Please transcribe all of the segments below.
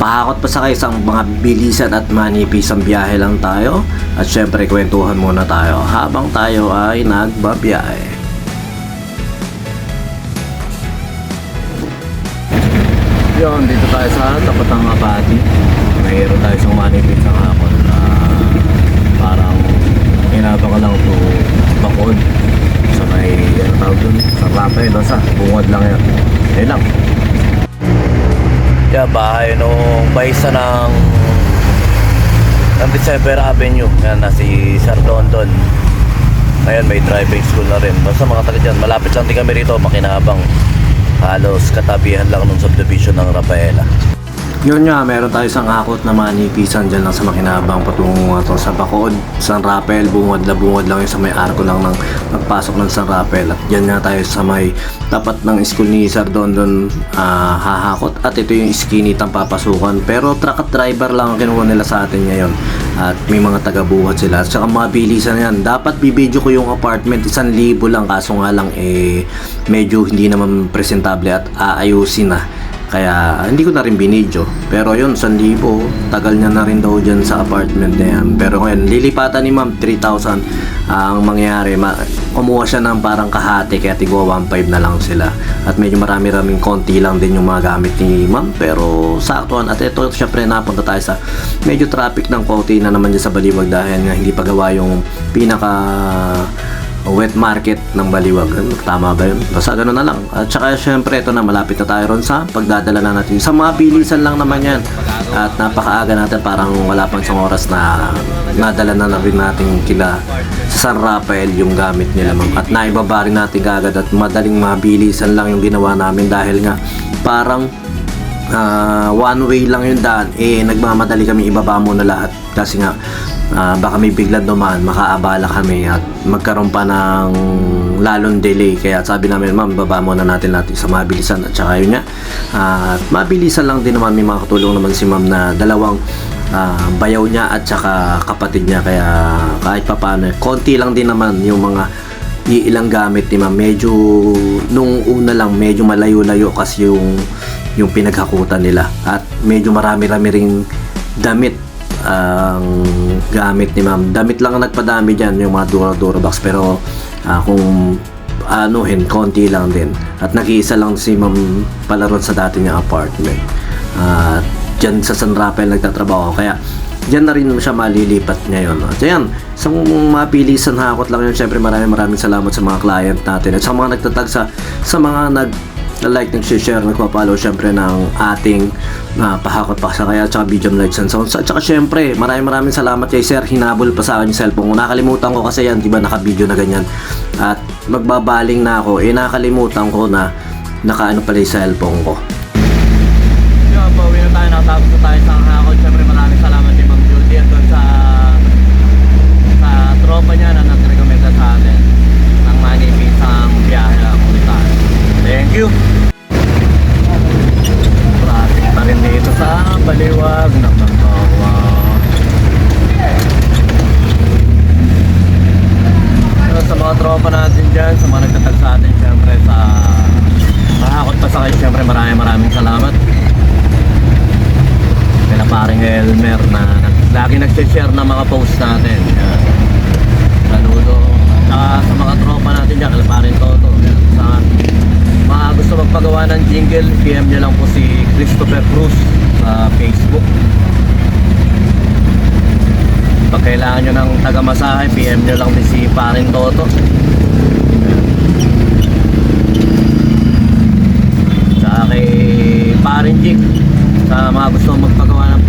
Pahakot pa sa kayo isang mga bilisan at manipis ang biyahe lang tayo. At syempre kwentuhan muna tayo habang tayo ay nagbabiyahe. Yun, dito tayo sa tapat ng Abadi. Mayroon tayo sa manipis ng hapon na parang inabang lang to bakod sa may ano tawag dun sa Rapay, Losa, bungad lang yan. Ayun lang. Yeah, bahay nung baysa ng ng December Avenue. Yan, na si Sir London. Ngayon, may driving school na rin. Basta mga taga dyan, malapit lang din kami rito, makinabang. Halos katabihan lang nung subdivision ng Rafaela. Yun nga, meron tayo isang hakot na manipisan dyan lang sa makinabang patungo nga to. Sa Bacood, San Rafael, bungad na bungad lang yun sa may arko lang ng pagpasok ng San Rafael. At dyan nga tayo sa may tapat ng school ni Sir Don Don ah, hahakot. At ito yung iskinitang papasukan. Pero truck at driver lang ang kinuha nila sa atin ngayon. At may mga taga-buhat sila. At saka mabilisan yan. Dapat bibidyo ko yung apartment. Isang libo lang. Kaso nga lang eh medyo hindi naman presentable at aayusin na kaya hindi ko na rin binidyo. Pero yun, 1,000. Tagal niya na rin daw dyan sa apartment na yan. Pero ngayon, lilipatan ni ma'am 3,000 ang mangyayari. Ma- kumuha siya ng parang kahati kaya tigwa 1,500 na lang sila. At medyo marami-raming konti lang din yung mga gamit ni ma'am. Pero saktuan. At ito, syempre napunta tayo sa medyo traffic ng konti na naman dyan sa Baliwag dahil nga hindi pa gawa yung pinaka wet market ng Baliwag. Ano, Tama ba yun? Basta ganun na lang. At saka syempre ito na malapit na tayo ron sa pagdadala na natin. Sa mga bilisan lang naman yan. At napakaaga natin parang wala pang isang oras na nadala na, rin natin kila sa San Rafael yung gamit nila ma'am. At naibaba rin natin kagad at madaling mabilisan lang yung ginawa namin dahil nga parang ah, one way lang yung daan eh nagmamadali kami ibaba muna lahat kasi nga ah, baka may biglang dumaan makaabala kami at magkaroon pa ng lalong delay. Kaya sabi namin ma'am baba muna natin natin sa mabilisan. At saka yun nga at mabilisan lang din naman may mga katulong naman si ma'am na dalawang ah, bayaw niya at saka kapatid niya. Kaya kahit pa paano konti lang din naman yung mga iilang gamit ni ma'am. Medyo nung una lang medyo malayo-layo kasi yung yung pinaghakutan nila. At medyo marami-rami ring damit ang gamit ni ma'am. Damit lang ang nagpadami dyan yung mga dura dura box. Pero ah, kung anuhin konti lang din. At nag-iisa lang si ma'am pala ron sa dati niyang apartment. At dyan sa San Rafael nagtatrabaho kaya Diyan na rin siya malilipat ngayon. At yan, sa mapilisan hakot lang yun, syempre maraming maraming salamat sa mga client natin at sa mga nagtatag sa, sa mga nag like, nag-share, nagpa-follow syempre ng ating na pahakot pa sa kaya at saka Bijam Lights and Sounds. At saka syempre, maraming maraming salamat kay Sir. Hinabol pa sa akin yung cellphone ko. Nakalimutan ko kasi yan, di ba naka-video na ganyan. At magbabaling na ako, eh nakalimutan ko na nakaano pala yung cellphone ko. Yo, pauwi na tayo, nakatapos na tayo sa hakot. Siyempre maraming salamat kay Ma'am Judy at doon sa sa tropa niya na nag-recommenda sa atin ng manipis ang biyahe na kulitan. Thank you! Traffic pa rin dito sa Baliwag ng Nakawa. So, sa mga tropa natin dyan, sa mga nagtatag sa atin, siyempre sa Mahakot pa sa kayo, siyempre maraming maraming salamat. Kaya paring Elmer na lagi nag-share ng mga posts natin. Yan. Saludo. Saka sa mga tropa natin dyan, kala paring Toto. Yan. Sa mga gusto magpagawa ng jingle, PM nyo lang po si Christopher Cruz sa Facebook. Pag kailangan nyo ng taga-masahe, PM nyo lang din si paring Toto. Tsaka kay paring Jig sa mga gusto magpagawa ng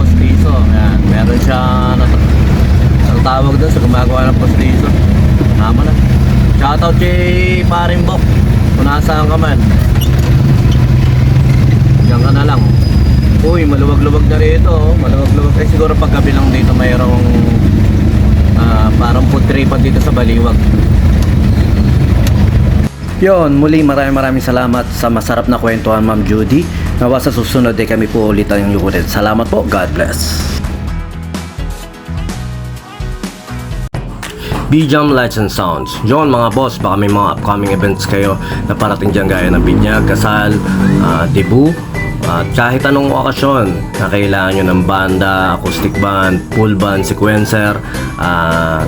meron siya ano, ano tawag doon sa gumagawa ng postiso. Tama na. Shoutout kay paring Bok. Kung nasaan ka man. Diyan ka na lang. Uy, maluwag-luwag na rito. oh. Maluwag-luwag. Eh siguro pag gabi lang dito mayroong ah, parang food tripan dito sa Baliwag. Yon, muli maraming maraming salamat sa masarap na kwentuhan Ma'am Judy. Nawa sa susunod ay kami po ulit ang yukulit. Salamat po. God bless. Bijam Lights and Sounds. Yon mga boss, baka may mga upcoming events kayo na parating dyan gaya ng binyag, kasal, ah, debut, At kahit anong okasyon na kailangan nyo ng banda, acoustic band, full band, sequencer, ah,